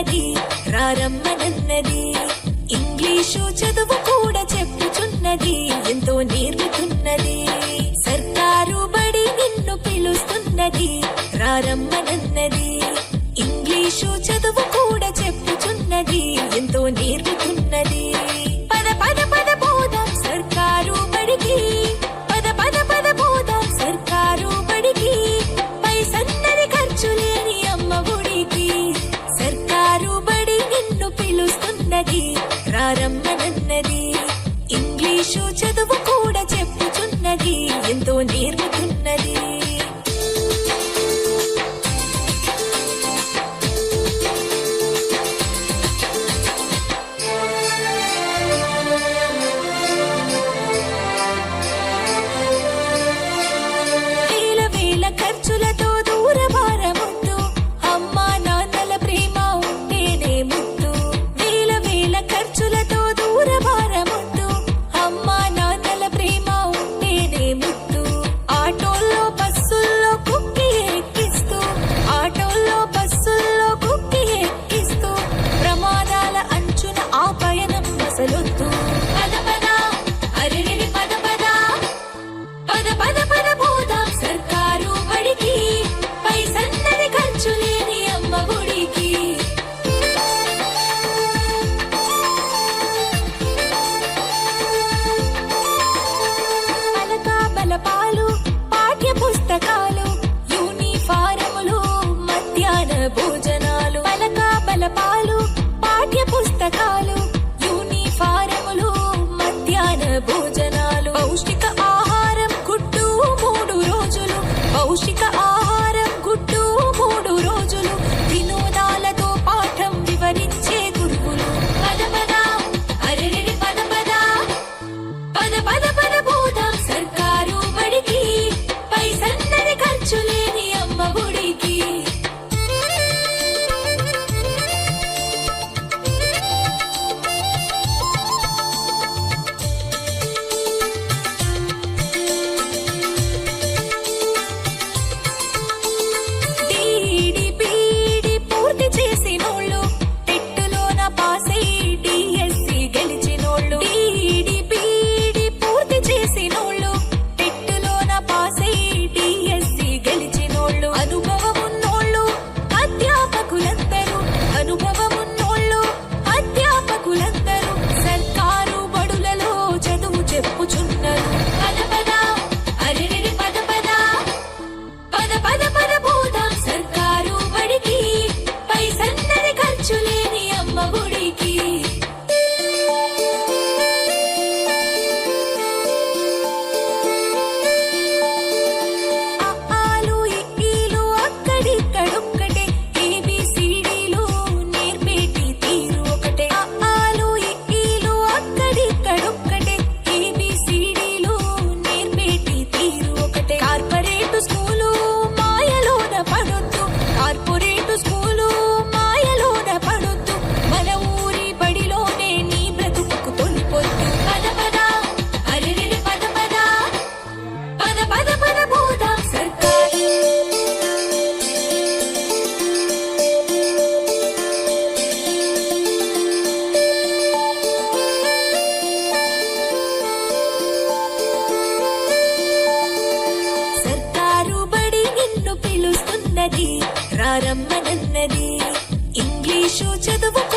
నన్నది రారమ్మ నన్నది English చదువు కూడా చెప్పుచున్నది ఎంతో నేర్పుతున్నది తొలగి రారమ్మ 手觉得我。